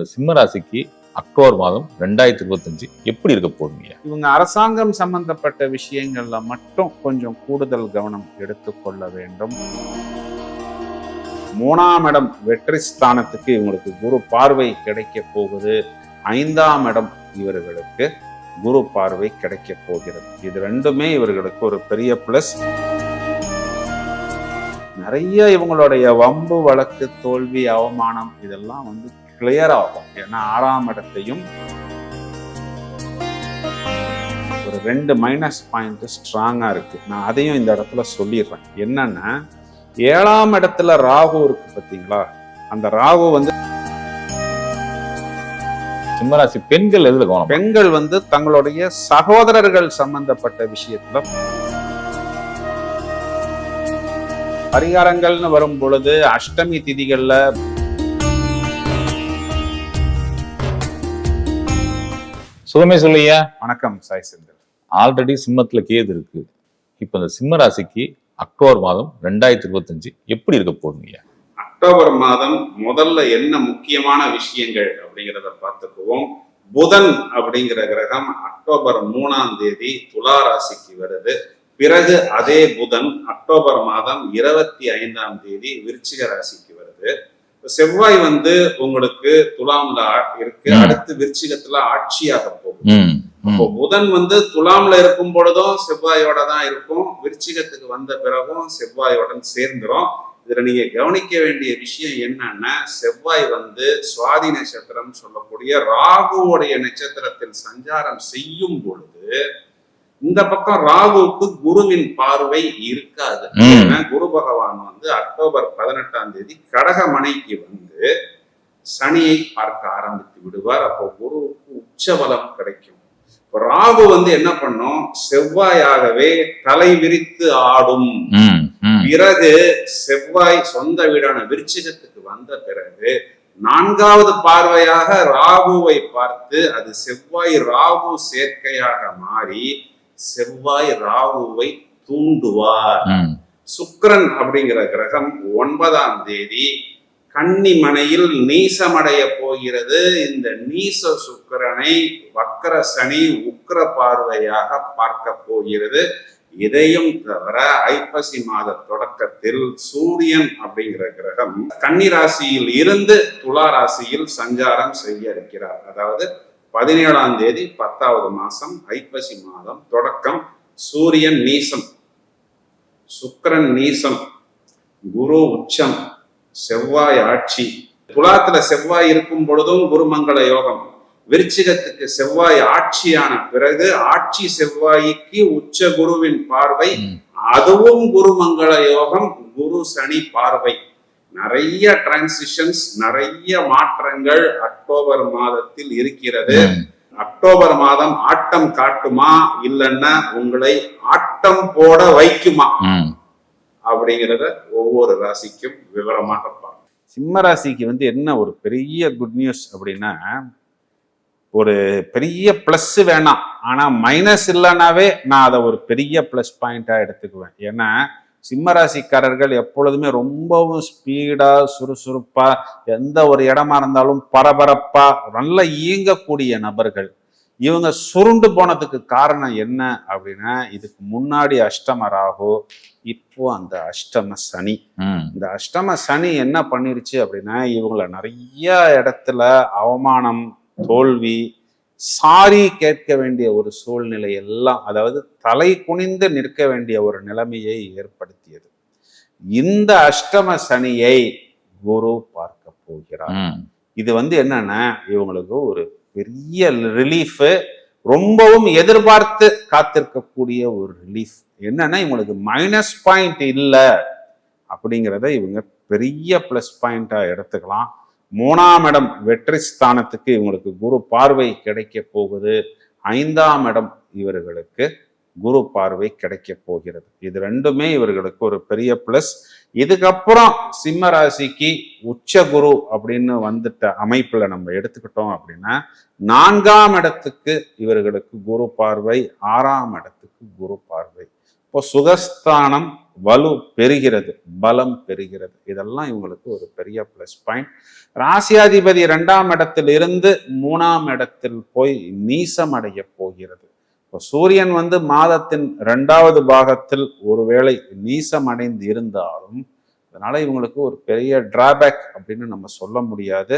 இந்த அக்டோபர் மாதம் ரெண்டாயிரத்தி இருபத்தஞ்சு எப்படி இருக்க போகுதுங்க? இவங்க அரசாங்கம் சம்பந்தப்பட்ட விஷயங்கள்ல மட்டும் கொஞ்சம் கூடுதல் கவனம் எடுத்துக்கொள்ள வேண்டும். மூணாம் இடம் வெற்றி ஸ்தானத்துக்கு இவங்களுக்கு குரு பார்வை கிடைக்க போகுது. ஐந்தாம் இடம் இவர்களுக்கு குரு பார்வை கிடைக்க போகிறது. இது ரெண்டுமே இவர்களுக்கு ஒரு பெரிய பிளஸ் நிறைய இவங்களுடைய வம்பு வழக்கு தோல்வி அவமானம் இதெல்லாம் வந்து கிளியர் ஆகும். ஏன்னா ஆறாம் இடத்தையும் ஒரு ரெண்டு மைனஸ் பாயிண்ட் ஸ்ட்ராங்கா இருக்கு. நான் அதையும் இந்த இடத்துல சொல்லிடுறேன். என்னன்னா ஏழாம் இடத்துல ராகு இருக்கு பாத்தீங்களா அந்த ராகு வந்து சிம்ம ராசி பெண்கள் எதுல கவனம்? பெண்கள் வந்து தங்களுடைய சகோதரர்கள் சம்பந்தப்பட்ட விஷயத்துல பரிகாரங்கள்னு வரும் பொழுது அஷ்டமி திதிகள்ல சுகமே சொல்லியா வணக்கம் சாய் செந்தில். ஆல்ரெடி சிம்மத்துல கேது இருக்கு. இப்ப இந்த சிம்ம ராசிக்கு அக்டோபர் மாதம் ரெண்டாயிரத்தி இருபத்தஞ்சு எப்படி இருக்க போகுதுங்க அக்டோபர் மாதம் முதல்ல என்ன முக்கியமான விஷயங்கள் அப்படிங்கிறத பார்த்துக்குவோம். புதன் அப்படிங்கிற கிரகம் அக்டோபர் மூணாம் தேதி துலா ராசிக்கு வருது. பிறகு அதே புதன் அக்டோபர் மாதம் இருபத்தி ஐந்தாம் தேதி விருச்சிக ராசிக்கு வருது. செவ்வாய் வந்து உங்களுக்கு துலாம்ல இருக்கு. அடுத்து விருச்சிகத்துல ஆட்சியாக இப்போ புதன் வந்து துலாம்ல இருக்கும் பொழுதும் செவ்வாயோட தான் இருக்கும். விருச்சிகத்துக்கு வந்த பிறகும் செவ்வாயோடன் சேர்ந்துரும். இதுல நீங்க கவனிக்க வேண்டிய விஷயம் என்னன்னா செவ்வாய் வந்து சுவாதி நட்சத்திரம் சொல்லக்கூடிய ராகுவோடைய நட்சத்திரத்தில் சஞ்சாரம் செய்யும் பொழுது இந்த பக்கம் ராகுவுக்கு குருவின் பார்வை இருக்காது. ஏன்னா குரு பகவான் வந்து அக்டோபர் பதினெட்டாம் தேதி கடகமனைக்கு வந்து சனியை பார்க்க ஆரம்பித்து விடுவார். அப்போ குருவுக்கு உச்சபலம் கிடைக்கும் ராகு வந்து என்ன பண்ணும் செவ்வாயாகவே தலை விரித்து ஆடும். பிறகு செவ்வாய் சொந்த வீடான விருச்சிகத்துக்கு வந்த பிறகு நான்காவது பார்வையாக ராகுவை பார்த்து அது செவ்வாய் ராகு சேர்க்கையாக மாறி செவ்வாய் ராகுவை தூண்டுவார். சுக்கிரன் அப்படிங்கிற கிரகம் ஒன்பதாம் தேதி கன்னிமனையில் நீசமடைய போகிறது. இந்த நீச சுக்கிரனை வக்கர சனி உக்கிர பார்வையாக பார்க்க போகிறது. இதையும் தவிர ஐப்பசி மாத தொடக்கத்தில் சூரியன் அப்படிங்கிற கிரகம் கன்னி ராசியில் இருந்து துலா ராசியில் சஞ்சாரம் செய்ய இருக்கிறார். அதாவது பதினேழாம் தேதி பத்தாவது மாசம் ஐப்பசி மாதம் தொடக்கம். சூரியன் நீசம் சுக்கரன் நீசம் குரு உச்சம் செவ்வாய் ஆட்சி. துலாத்துல செவ்வாய் இருக்கும் பொழுதும் குருமங்கள யோகம். விருச்சிகத்துக்கு செவ்வாய் ஆட்சியான பிறகு ஆட்சி செவ்வாய்க்கு உச்ச குருவின் பார்வை அதுவும் குருமங்கள யோகம் குரு சனி பார்வை. நிறைய டிரான்சிஷன்ஸ் நிறைய மாற்றங்கள் அக்டோபர் மாதத்தில் இருக்கிறது. அக்டோபர் மாதம் ஆட்டம் காட்டுமா இல்லைன்னா உங்களை ஆட்டம் போட வைக்குமா? அப்படிங்கிறத ஒவ்வொரு ராசிக்கும் விவரமாக பார்ப்போம். சிம்ம ராசிக்கு வந்து என்ன ஒரு பெரிய குட் நியூஸ் அப்படின்னா ஒரு பெரிய ப்ளஸ் வேணாம். ஆனால் மைனஸ் இல்லைனாவே நான் அதை ஒரு பெரிய ப்ளஸ் பாயிண்ட்டாக எடுத்துக்குவேன். ஏன்னா சிம்மராசிக்காரர்கள் எப்பொழுதுமே ரொம்பவும் ஸ்பீடாக சுறுசுறுப்பாக எந்த ஒரு இடமா இருந்தாலும் பரபரப்பாக நல்லா இயங்கக்கூடிய நபர்கள். இவங்க சுருண்டு போனதுக்கு காரணம் என்ன அப்படின்னா இதுக்கு முன்னாடி அஷ்டம ராகு இப்போ அந்த அஷ்டம சனி. இந்த அஷ்டம சனி என்ன பண்ணிருச்சு அப்படின்னா இவங்கள நிறைய இடத்துல அவமானம் தோல்வி சாரி கேட்க வேண்டிய ஒரு சூழ்நிலை எல்லாம் அதாவது தலை குனிந்து நிற்க வேண்டிய ஒரு நிலைமையை ஏற்படுத்தியது இந்த அஷ்டம சனியை குரு பார்க்க போகிறார். இது வந்து என்னன்னா இவங்களுக்கு ஒரு பெரிய ரிலீஃப் ரொம்பவும் எதிர்பார்த்து காத்திருக்கக்கூடிய ஒரு ரிலீஃப் என்னன்னா இவங்களுக்கு மைனஸ் பாயிண்ட் இல்லை அப்படிங்கிறத இவங்க பெரிய ப்ளஸ் பாயிண்டா எடுத்துக்கலாம். மூணாம் இடம் வெற்றி ஸ்தானத்துக்கு இவங்களுக்கு குரு பார்வை கிடைக்க போகுது. ஐந்தாம் இடம் இவர்களுக்கு குரு பார்வை கிடைக்க போகிறது. இது ரெண்டுமே இவர்களுக்கு ஒரு பெரிய ப்ளஸ் இதுக்கப்புறம் சிம்ம ராசிக்கு உச்ச குரு அப்படின்னு வந்துட்ட அமைப்புல நம்ம எடுத்துக்கிட்டோம் அப்படின்னா நான்காம் இடத்துக்கு இவர்களுக்கு குரு பார்வை ஆறாம் இடத்துக்கு குரு பார்வை. இப்போ சுகஸ்தானம் வலு பெறுகிறது பலம் பெறுகிறது. இதெல்லாம் இவங்களுக்கு ஒரு பெரிய ப்ளஸ் பாயிண்ட் ராசியாதிபதி இரண்டாம் இடத்தில் இருந்து மூணாம் இடத்தில் போய் நீசம் அடைய போகிறது. இப்போ சூரியன் வந்து மாதத்தின் ரெண்டாவது பாகத்தில் ஒருவேளை நீசம் அடைந்து இருந்தாலும் அதனால இவங்களுக்கு ஒரு பெரிய டிராபேக் அப்படின்னு நம்ம சொல்ல முடியாது.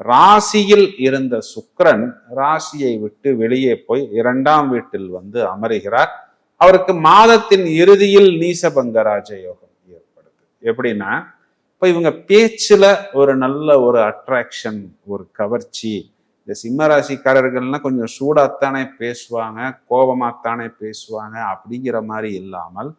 ராசியில் இருந்த சுக்கரன் ராசியை விட்டு வெளியே போய் இரண்டாம் வீட்டில் வந்து அமருகிறார். அவருக்கு மாதத்தின் இறுதியில் நீசபங்க ராஜயோகம் ஏற்படுது. எப்படின்னா இப்போ இவங்க பேச்சில் ஒரு நல்ல ஒரு அட்ராக்ஷன் ஒரு கவர்ச்சி இந்த சிம்ம ராசிக்காரர்கள்லாம் கொஞ்சம் சூடாகத்தானே பேசுவாங்க கோபமாத்தானே பேசுவாங்க அப்படிங்கிற மாதிரி இல்லாமல்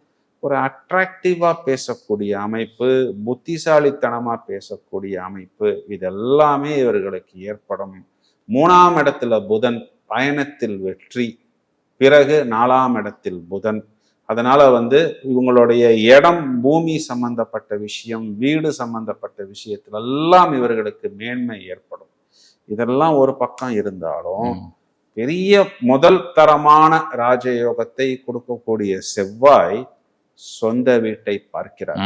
ஒரு அட்ராக்டிவாக பேசக்கூடிய அமைப்பு புத்திசாலித்தனமாக பேசக்கூடிய அமைப்பு இதெல்லாமே இவர்களுக்கு ஏற்படும். மூணாம் இடத்துல புதன் பயணத்தில் வெற்றி பிறகு நாலாம் இடத்தில் புதன். அதனால வந்து இவங்களுடைய இடம் பூமி சம்பந்தப்பட்ட விஷயம் வீடு சம்பந்தப்பட்ட விஷயத்திலெல்லாம் இவர்களுக்கு மேன்மை ஏற்படும். இதெல்லாம் ஒரு பக்கம் இருந்தாலும். பெரிய முதல் தரமான ராஜயோகத்தை கொடுக்கக்கூடிய செவ்வாய் சொந்த வீட்டை பார்க்கிறார்.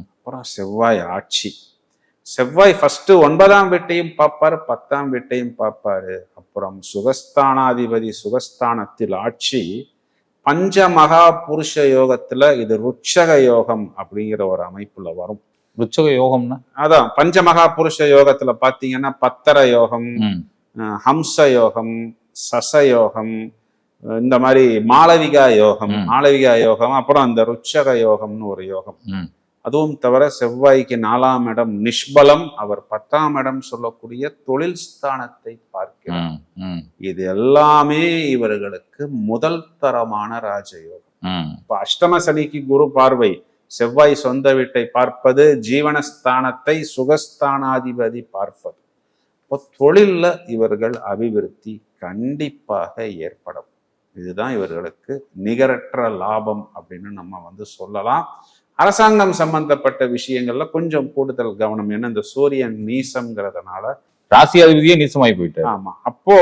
அப்புறம் செவ்வாய் ஆட்சி. செவ்வாய் ஃபர்ஸ்ட் ஒன்பதாம் வீட்டையும் பார்ப்பாரு பத்தாம் வீட்டையும் பார்ப்பாரு. அப்புறம் சுகஸ்தானாதிபதி சுகஸ்தானத்தில் ஆட்சி. பஞ்ச மகா புருஷ யோகத்துல இது ருட்சக யோகம் அப்படிங்கிற ஒரு அமைப்புல வரும். ருச்சக யோகம்னா அதான் பஞ்ச மகா புருஷ யோகத்துல பாத்தீங்கன்னா பத்தர யோகம் ஹம்ச யோகம் சச யோகம் இந்த மாதிரி மாளவிகா யோகம். மாளவிகா யோகம் அப்புறம் அந்த ருட்சக யோகம்னு ஒரு யோகம். அதுவும் தவிர செவ்வாய்க்கு நாலாம் இடம் நிஷ்பலம் அவர் பத்தாம் இடம் சொல்லக்கூடிய தொழில் ஸ்தானத்தை பார்க்கிறார் இது எல்லாமே இவர்களுக்கு முதல் தரமான ராஜயோகம். இப்ப அஷ்டம சனிக்கு குரு பார்வை செவ்வாய் சொந்த வீட்டை பார்ப்பது ஜீவனஸ்தானத்தை சுகஸ்தானாதிபதி பார்ப்பது. இப்போ தொழில்ல இவர்கள் அபிவிருத்தி கண்டிப்பாக ஏற்படும். இதுதான் இவர்களுக்கு நிகரற்ற லாபம் அப்படின்னு நம்ம வந்து சொல்லலாம். அரசாங்கம் சம்பந்தப்பட்ட விஷயங்கள்ல கொஞ்சம் கூடுதல் கவனம். ஏன்னா இந்த சூரியன் நீசம்ங்கிறதுனால ராசி அதிபதியே நீசமாயி போயிட்டாரு. ஆமா. அப்போ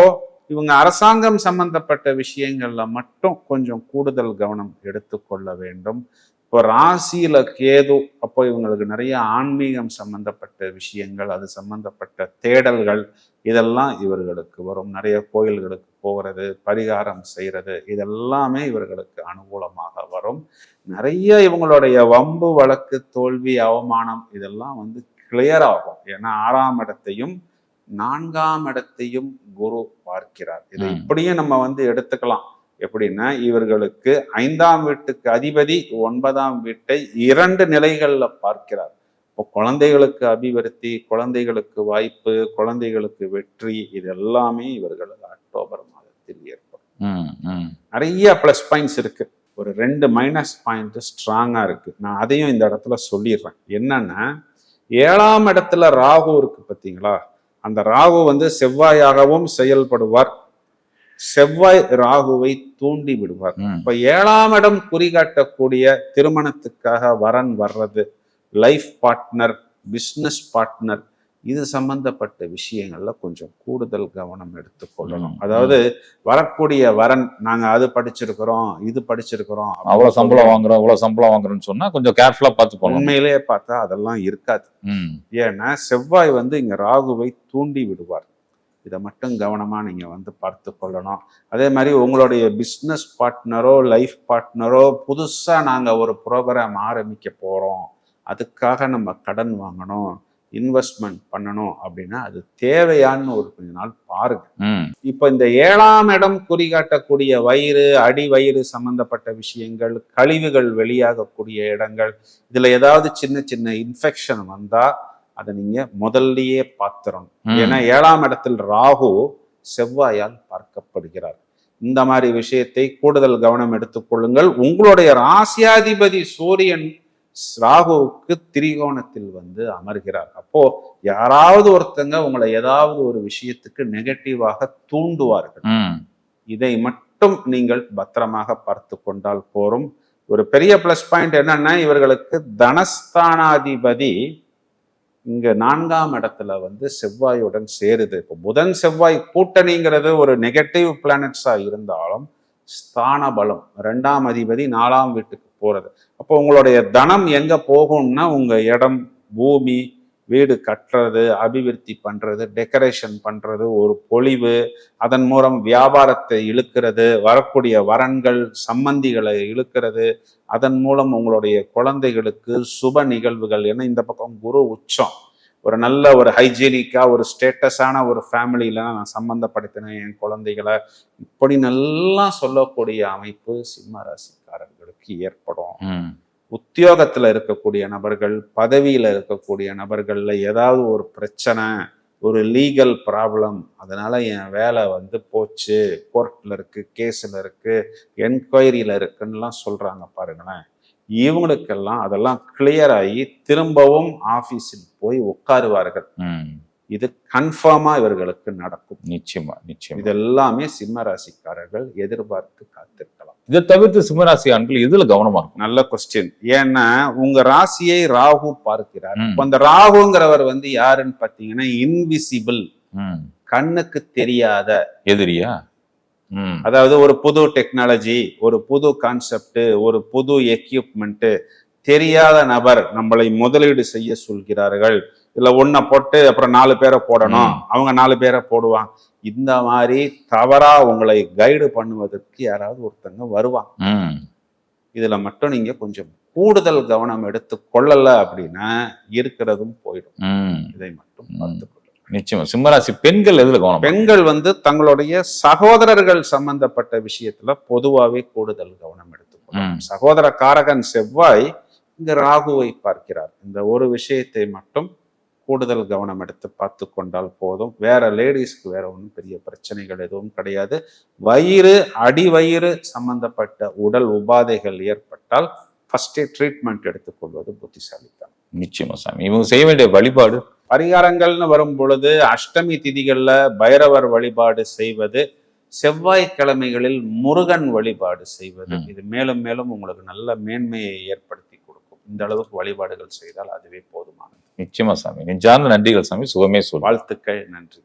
இவங்க அரசாங்கம் சம்பந்தப்பட்ட விஷயங்கள்ல மட்டும் கொஞ்சம் கூடுதல் கவனம் எடுத்துக்கொள்ள வேண்டும். இப்போ ராசியில கேது அப்போ இவங்களுக்கு நிறைய ஆன்மீகம் சம்பந்தப்பட்ட விஷயங்கள் அது சம்பந்தப்பட்ட தேடல்கள் இதெல்லாம் இவர்களுக்கு வரும். நிறைய கோயில்களுக்கு போகிறது பரிகாரம் செய்யறது இதெல்லாமே இவர்களுக்கு அனுகூலமாக வரும். நிறைய இவங்களுடைய வம்பு வழக்கு தோல்வி அவமானம் இதெல்லாம் வந்து கிளியர் ஆகும். ஏன்னா ஆறாம் இடத்தையும் நான்காம் இடத்தையும் குரு பார்க்கிறார். இதை. இப்படியும் நம்ம வந்து எடுத்துக்கலாம். எப்படின்னா இவர்களுக்கு ஐந்தாம் வீட்டுக்கு அதிபதி ஒன்பதாம் வீட்டை இரண்டு நிலைகள்ல பார்க்கிறார். இப்போ குழந்தைகளுக்கு அபிவிருத்தி குழந்தைகளுக்கு வாய்ப்பு குழந்தைகளுக்கு வெற்றி இது எல்லாமே இவர்களுக்கு அக்டோபர் மாதத்தில் ஏற்படும். நிறைய ப்ளஸ் பாயிண்ட்ஸ் இருக்கு. ஒரு ரெண்டு மைனஸ் பாயிண்ட் ஸ்ட்ராங்கா இருக்கு. நான் அதையும் இந்த இடத்துல சொல்லிடுறேன். என்னன்னா ஏழாம் இடத்துல ராகு இருக்கு பார்த்தீங்களா? அந்த ராகு வந்து செவ்வாயாகவும் செயல்படுவார். செவ்வாய் ராகுவை தூண்டி விடுவார். இப்ப ஏழாம் இடம் குறிகாட்டக்கூடிய திருமணத்துக்காக வரன் வர்றது லைஃப் பார்ட்னர் பிஸ்னஸ் பார்ட்னர் இது சம்பந்தப்பட்ட விஷயங்கள்ல கொஞ்சம் கூடுதல் கவனம் எடுத்துக்கொள்ளணும். அதாவது வரக்கூடிய வரன் நாங்க அது படிச்சிருக்கிறோம் இது படிச்சிருக்கிறோம் அவ்வளவு சம்பளம் வாங்குறோம் இவ்வளவு சம்பளம் வாங்குறோம்னு சொன்னா கொஞ்சம் கேர்ஃபுல்லா பார்த்து போகணும். உண்மையிலேயே பார்த்தா அதெல்லாம் இருக்காது. ஏன்னா செவ்வாய் வந்து இங்க ராகுவை தூண்டி விடுவார். இதை மட்டும் கவனமா நீங்க வந்து பார்த்து கொள்ளணும் அதே மாதிரி உங்களுடைய பிஸ்னஸ் பார்ட்னரோ லைஃப் பார்ட்னரோ புதுசா நாங்க ஒரு ப்ரோக்ராம் ஆரம்பிக்க போறோம். அதுக்காக நம்ம கடன் வாங்கணும் இன்வெஸ்ட்மெண்ட் பண்ணணும் அப்படின்னா அது தேவையான்னு ஒரு கொஞ்ச நாள் பாருங்க. இப்போ இந்த ஏழாம் இடம் குறிகாட்டக்கூடிய வயிறு அடி வயிறு சம்பந்தப்பட்ட விஷயங்கள் கழிவுகள் வெளியாகக்கூடிய இடங்கள் இதுல ஏதாவது சின்ன சின்ன இன்ஃபெக்ஷன் வந்தா அதை நீங்க முதல்லயே பார்த்துறணும் ம். ஏன்னா ஏழாம் இடத்தில் ராகு செவ்வாயால் பார்க்கப்படுகிறார். இந்த மாதிரி விஷயத்தை கூடுதல் கவனம் எடுத்துக்கொள்ளுங்கள் உங்களுடைய ராசியாதிபதி சூரியன் ராகுவுக்கு திரிகோணத்தில் வந்து அமர்கிறார். அப்போ யாராவது ஒருத்தங்க உங்களை ஏதாவது ஒரு விஷயத்துக்கு நெகட்டிவாக தூண்டுவார்கள். இதை மட்டும் நீங்கள் பத்திரமாக பார்த்து கொண்டால் போரும். ஒரு பெரிய பிளஸ் பாயிண்ட் என்னன்னா இவர்களுக்கு தனஸ்தானாதிபதி இங்கே நான்காம் இடத்துல வந்து செவ்வாயுடன் சேருது. இப்போ புதன் செவ்வாய் கூட்டணிங்கிறது ஒரு நெகட்டிவ் பிளானட்ஸாக இருந்தாலும் ஸ்தான பலம் ரெண்டாம் அதிபதி நாலாம் வீட்டுக்கு போகிறது அப்போ உங்களுடைய தனம் எங்கே போகும்னா உங்கள் இடம் பூமி வீடு கட்டுறது அபிவிருத்தி பண்ணுறது டெக்கரேஷன் பண்ணுறது ஒரு பொழிவு அதன் மூலம் வியாபாரத்தை இழுக்கிறது வரக்கூடிய வரன்கள் சம்பந்திகளை இழுக்கிறது அதன் மூலம் உங்களுடைய குழந்தைகளுக்கு சுப நிகழ்வுகள் ஏன்னா இந்த பக்கம் குரு உச்சம். ஒரு நல்ல ஒரு ஹைஜீனிக்காக ஒரு ஸ்டேட்டஸான ஒரு ஃபேமிலியில் நான் சம்மந்தப்படுத்தினேன் என் குழந்தைகளை. இப்படி நல்லா சொல்லக்கூடிய அமைப்பு சிம்ம ராசிக்காரர்களுக்கு ஏற்படும். உத்தியோகத்தில் இருக்கக்கூடிய நபர்கள் பதவியில் இருக்கக்கூடிய நபர்களில் ஏதாவது ஒரு பிரச்சனை ஒரு லீகல் ப்ராப்ளம் அதனால் என் வேலை வந்து போச்சு கோர்ட்டில் இருக்குது கேஸில் இருக்குது என்கொயரியில் இருக்குன்னுலாம் சொல்கிறாங்க பாருங்களேன். இவங்களுக்கெல்லாம் அதெல்லாம் கிளியர் ஆகி திரும்பவும் ஆஃபீஸில் போய் உட்காருவார்கள். இது கன்ஃபார்மா இவர்களுக்கு நடக்கும். நிச்சயமா நிச்சயமா. இது எல்லாமே சிம்ம ராசிக்காரர்கள் எதிர்பார்த்து காத்திருக்கலாம். இதை தவிர்த்து சிம்மராசி ஆண்கள் எதுல கவனமா இருக்கும்? நல்ல கொஸ்டின் ஏன்னா உங்க ராசியை ராகு பார்க்கிறார். இப்ப அந்த ராகுங்கிறவர் வந்து யாருன்னு பாத்தீங்கன்னா இன்விசிபிள். கண்ணுக்கு தெரியாத. எதிரியா. அதாவது ஒரு புது டெக்னாலஜி ஒரு புது கான்செப்ட் ஒரு புது எக்யூப்மெண்ட் தெரியாத நபர் நம்மளை முதலீடு செய்ய சொல்கிறார்கள். இல்ல ஒன்ன போட்டு அப்புறம் நாலு பேரை போடணும். அவங்க நாலு பேரை போடுவாங்க இந்த மாதிரி தவறா உங்களை கைடு பண்ணுவதற்கு யாராவது ஒருத்தங்க வருவாங்க ம். இதுல மட்டும் நீங்க கொஞ்சம் கூடுதல் கவனம் எடுத்து கொள்ளல அப்படின்னா இருக்கிறதும் போயிடும். இதை மட்டும் ம். பார்த்துக் கொள்ளுங்கள். நிச்சயமா சிம்மராசி பெண்கள் எதுல கவனம் பெண்கள் வந்து தங்களுடைய சகோதரர்கள் சம்பந்தப்பட்ட விஷயத்துல பொதுவாவே கூடுதல் கவனம் எடுத்துக்கொள்ளணும் ம். சகோதர காரகன் செவ்வாய் இங்க ராகுவை பார்க்கிறார் இந்த ஒரு விஷயத்தை மட்டும் கூடுதல் கவனம் எடுத்து பார்த்து கொண்டால் போதும். வேற லேடிஸ்க்கு வேற ஒன்றும் பெரிய பிரச்சனைகள் எதுவும் கிடையாது. வயிறு அடிவயிறு சம்பந்தப்பட்ட உடல் உபாதைகள் ஏற்பட்டால் ஃபர்ஸ்டே ட்ரீட்மெண்ட் எடுத்துக்கொள்வது புத்திசாலித்தனம். நிச்சயமா சாமி. இவங்க செய்ய வேண்டிய வழிபாடு? பரிகாரங்கள்னு வரும் பொழுது அஷ்டமி திதிகள்ல பைரவர் வழிபாடு செய்வது செவ்வாய்க்கிழமைகளில் முருகன் வழிபாடு செய்வது. இது மேலும் மேலும் உங்களுக்கு நல்ல மேன்மையை ஏற்படுத்தி இந்த அளவுக்கு வழிபாடுகள் செய்தால் அதுவே போதுமானது. நிச்சயமா சாமி. நெஞ்சார்ந்த நன்றிகள் சாமி. சுகமே சொல்லும் வாழ்த்துக்கள். நன்றி.